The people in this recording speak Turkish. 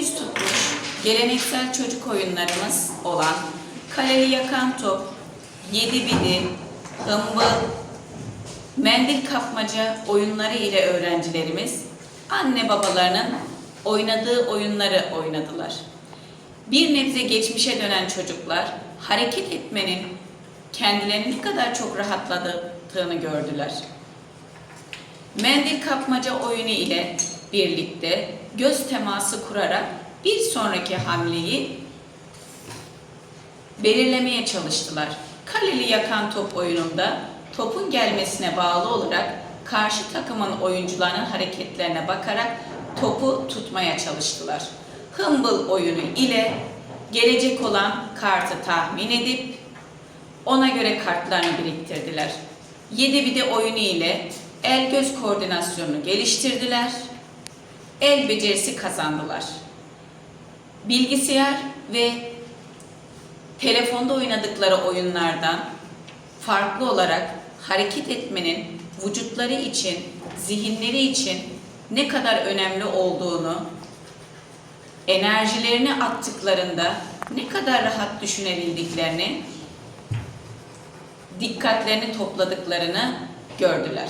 yüz tutmuş geleneksel çocuk oyunlarımız olan kaleli yakan top, yedi bidi, hımbıl, mendil kapmaca oyunları ile öğrencilerimiz anne babalarının oynadığı oyunları oynadılar. Bir nebze geçmişe dönen çocuklar hareket etmenin kendilerini ne kadar çok rahatladığını gördüler. Mendil kapmaca oyunu ile birlikte göz teması kurarak bir sonraki hamleyi belirlemeye çalıştılar. Kaleli yakan top oyununda topun gelmesine bağlı olarak karşı takımın oyuncularının hareketlerine bakarak topu tutmaya çalıştılar. Hımbıl oyunu ile gelecek olan kartı tahmin edip ona göre kartlarını biriktirdiler. Yedi bide oyunu ile el göz koordinasyonunu geliştirdiler. El becerisi kazandılar. Bilgisayar ve telefonda oynadıkları oyunlardan farklı olarak hareket etmenin vücutları için, zihinleri için ne kadar önemli olduğunu, enerjilerini attıklarında ne kadar rahat düşünebildiklerini, dikkatlerini topladıklarını gördüler.